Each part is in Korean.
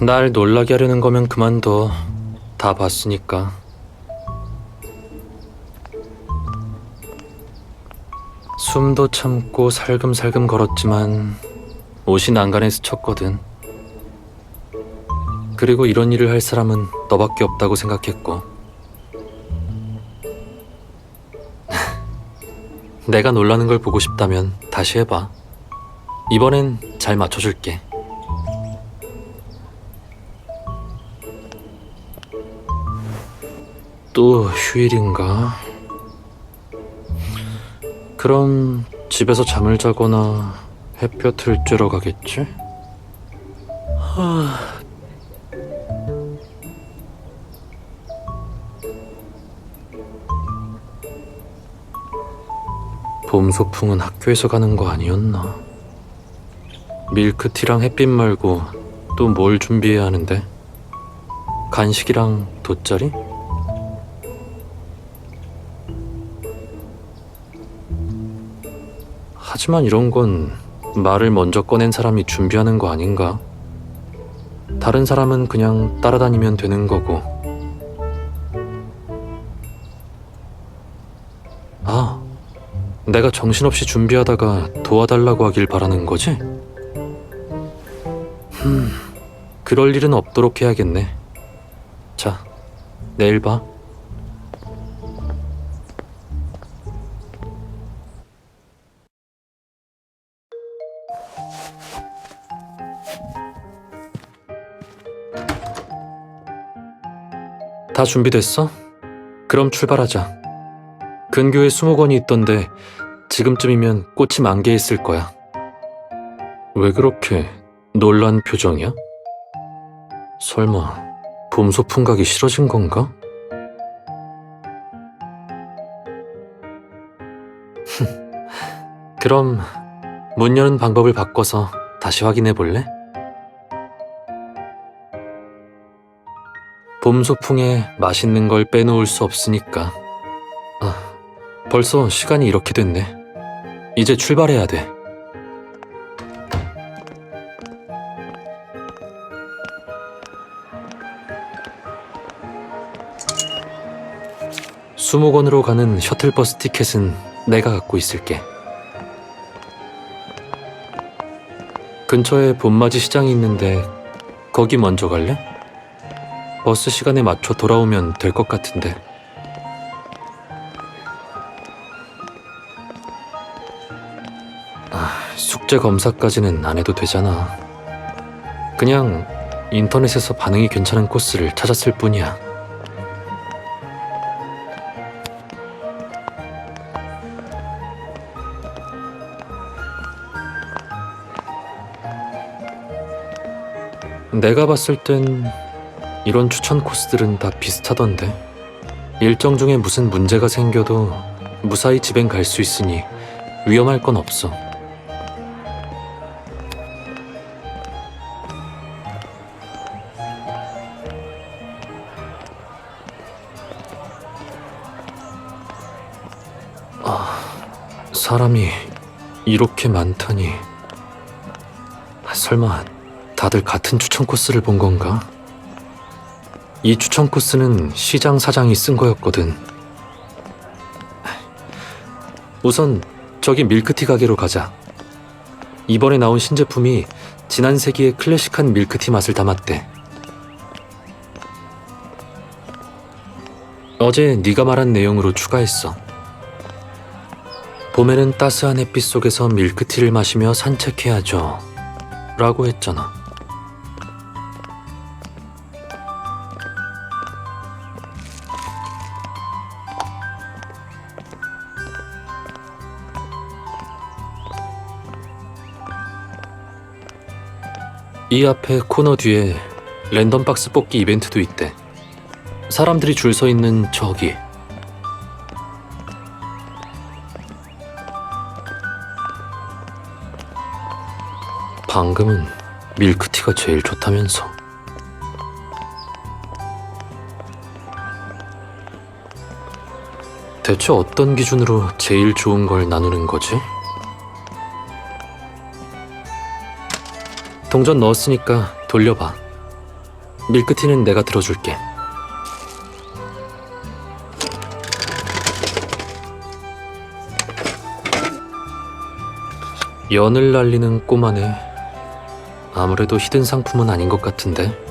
날 놀라게 하려는 거면 그만둬. 다 봤으니까. 숨도 참고 살금살금 걸었지만 옷이 난간에 스쳤거든. 그리고 이런 일을 할 사람은 너밖에 없다고 생각했고. 내가 놀라는 걸 보고 싶다면 다시 해봐. 이번엔 잘 맞춰줄게. 또 휴일인가? 그럼 집에서 잠을 자거나 햇볕을 쬐러 가겠지? 하... 봄 소풍은 학교에서 가는 거 아니었나? 밀크티랑 햇빛 말고 또 뭘 준비해야 하는데? 간식이랑 돗자리? 하지만 이런 건 말을 먼저 꺼낸 사람이 준비하는 거 아닌가? 다른 사람은 그냥 따라다니면 되는 거고. 아, 내가 정신없이 준비하다가 도와달라고 하길 바라는 거지? 흠, 그럴 일은 없도록 해야겠네. 자, 내일 봐. 다 준비됐어? 그럼 출발하자. 근교에 수목원이 있던데 지금쯤이면 꽃이 만개해 있을 거야. 왜 그렇게 놀란 표정이야? 설마 봄 소풍 가기 싫어진 건가? 그럼 문 여는 방법을 바꿔서 다시 확인해 볼래? 봄 소풍에 맛있는 걸 빼놓을 수 없으니까. 아, 벌써 시간이 이렇게 됐네. 이제 출발해야 돼. 수목원으로 가는 셔틀버스 티켓은 내가 갖고 있을게. 근처에 봄맞이 시장이 있는데 거기 먼저 갈래? 버스 시간에 맞춰 돌아오면 될 것 같은데. 아, 숙제 검사까지는 안 해도 되잖아. 그냥 인터넷에서 반응이 괜찮은 코스를 찾았을 뿐이야. 내가 봤을 땐 이런 추천 코스들은 다 비슷하던데. 일정 중에 무슨 문제가 생겨도 무사히 집엔 갈 수 있으니 위험할 건 없어. 아, 사람이 이렇게 많다니. 설마 다들 같은 추천 코스를 본 건가? 이 추천 코스는 시장 사장이 쓴 거였거든. 우선 저기 밀크티 가게로 가자. 이번에 나온 신제품이 지난 세기의 클래식한 밀크티 맛을 담았대. 어제 네가 말한 내용으로 추가했어. 봄에는 따스한 햇빛 속에서 밀크티를 마시며 산책해야죠. 라고 했잖아. 이 앞에 코너 뒤에 랜덤 박스 뽑기 이벤트도 있대. 사람들이 줄 서 있는 저기. 방금은 밀크티가 제일 좋다면서. 대체 어떤 기준으로 제일 좋은 걸 나누는 거지? 동전 넣었으니까 돌려봐. 밀크티는 내가 들어줄게. 연을 날리는 꼬마네. 아무래도 히든 상품은 아닌 것 같은데.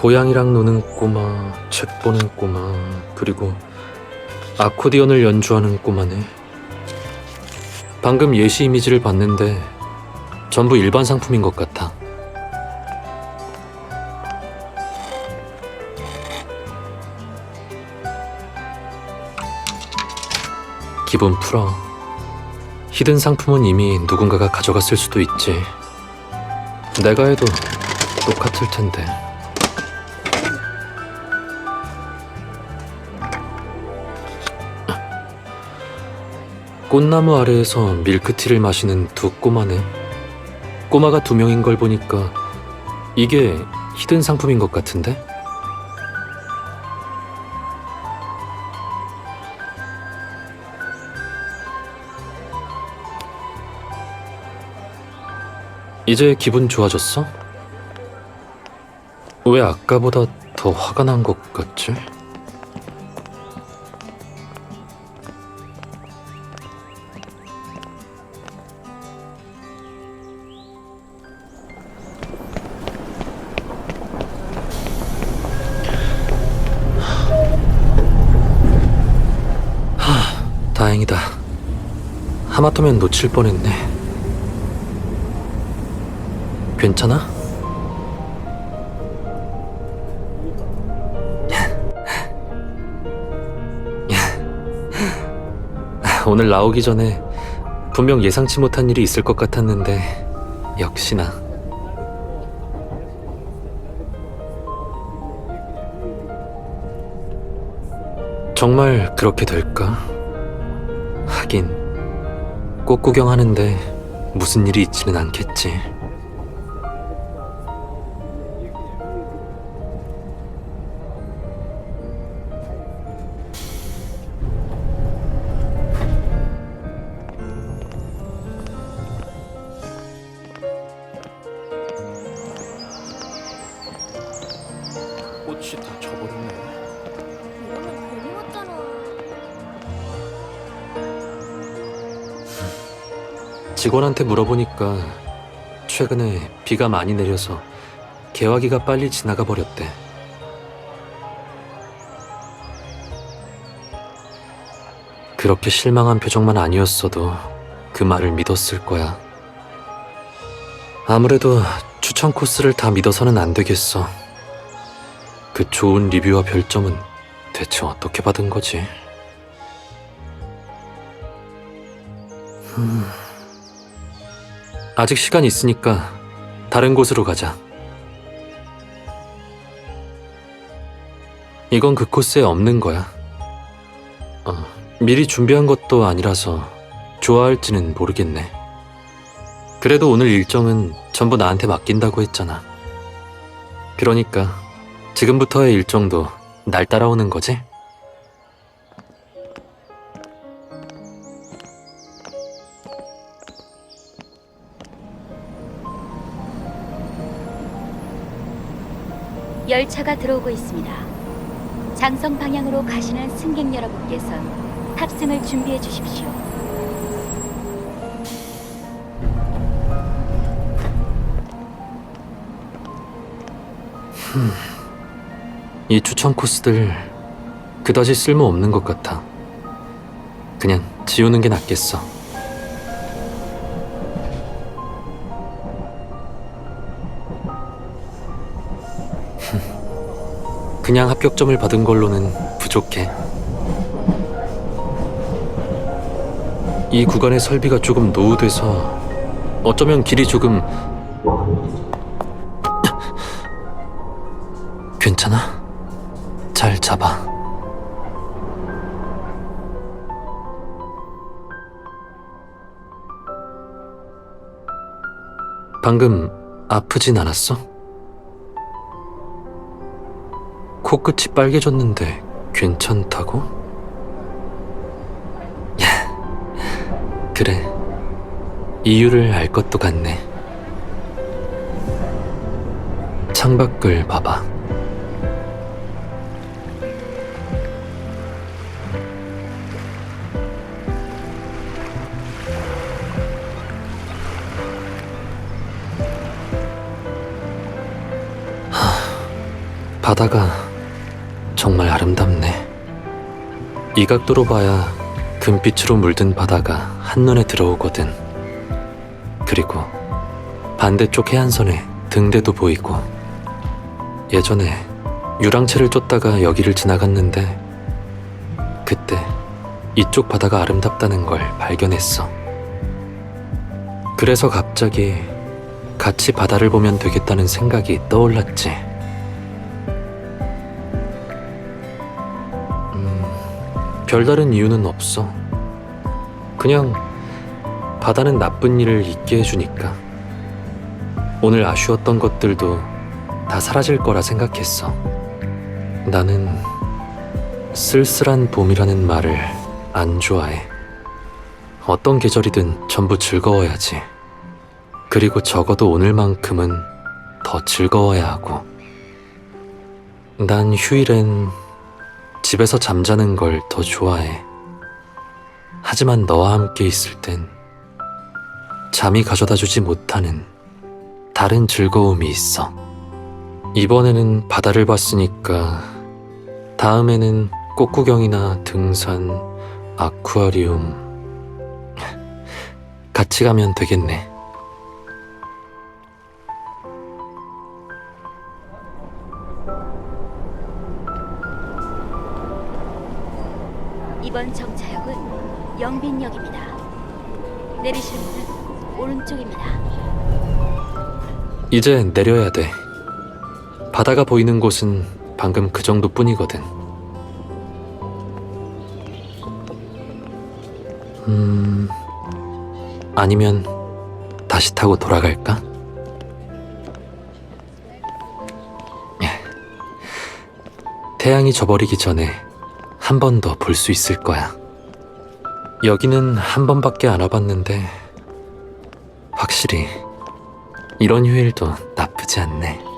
고양이랑 노는 꼬마, 책 보는 꼬마, 그리고 아코디언을 연주하는 꼬마네. 방금 예시 이미지를 봤는데 전부 일반 상품인 것 같아. 기분 풀어. 히든 상품은 이미 누군가가 가져갔을 수도 있지. 내가 해도 똑같을 텐데. 꽃나무 아래에서 밀크티를 마시는 두 꼬마네. 꼬마가 두 명인 걸 보니까 이게 히든 상품인 것 같은데? 이제 기분 좋아졌어? 왜 아까보다 더 화가 난 것 같지? 다행이다. 하마터면 놓칠 뻔했네. 괜찮아? 오늘 나오기 전에 분명 예상치 못한 일이 있을 것 같았는데 역시나 정말 그렇게 될까? 하긴 꽃 구경하는데 무슨 일이 있지는 않겠지. 직원한테 물어보니까 최근에 비가 많이 내려서 개화기가 빨리 지나가 버렸대. 그렇게 실망한 표정만 아니었어도 그 말을 믿었을 거야. 아무래도 추천 코스를 다 믿어서는 안 되겠어. 그 좋은 리뷰와 별점은 대체 어떻게 받은 거지? 아직 시간 있으니까 다른 곳으로 가자. 이건 그 코스에 없는 거야. 어, 미리 준비한 것도 아니라서 좋아할지는 모르겠네. 그래도 오늘 일정은 전부 나한테 맡긴다고 했잖아. 그러니까 지금부터의 일정도 날 따라오는 거지? 열차가 들어오고 있습니다. 장성 방향으로 가시는 승객 여러분께선 탑승을 준비해 주십시오. 이 추천 코스들 그다지 쓸모 없는 것 같아. 그냥 지우는 게 낫겠어. 그냥 합격점을 받은 걸로는 부족해. 이 구간의 설비가 조금 노후돼서 어쩌면 길이 조금 괜찮아? 잘 잡아. 방금 아프진 않았어? 코끝이 빨개졌는데 괜찮다고? 야, 그래. 이유를 알 것도 같네. 창밖을 봐봐. 바다가 정말 아름답네. 이 각도로 봐야 금빛으로 물든 바다가 한눈에 들어오거든. 그리고 반대쪽 해안선에 등대도 보이고. 예전에 유랑채를 쫓다가 여기를 지나갔는데 그때 이쪽 바다가 아름답다는 걸 발견했어. 그래서 갑자기 같이 바다를 보면 되겠다는 생각이 떠올랐지. 별다른 이유는 없어. 그냥 바다는 나쁜 일을 잊게 해주니까. 오늘 아쉬웠던 것들도 다 사라질 거라 생각했어. 나는 쓸쓸한 봄이라는 말을 안 좋아해. 어떤 계절이든 전부 즐거워야지. 그리고 적어도 오늘만큼은 더 즐거워야 하고. 난 휴일엔 집에서 잠자는 걸 더 좋아해. 하지만 너와 함께 있을 땐 잠이 가져다 주지 못하는 다른 즐거움이 있어. 이번에는 바다를 봤으니까 다음에는 꽃구경이나 등산, 아쿠아리움 같이 가면 되겠네. 이번 정차역은 영빈역입니다. 문은 오른쪽입니다. 이제 내려야 돼. 바다가 보이는 곳은 방금 그 정도뿐이거든. 음, 아니면 다시 타고 돌아갈까? 예. 태양이 져버리기 전에 한 번 더 볼 수 있을 거야. 여기는 한 번밖에 안 와봤는데, 확실히 이런 휴일도 나쁘지 않네.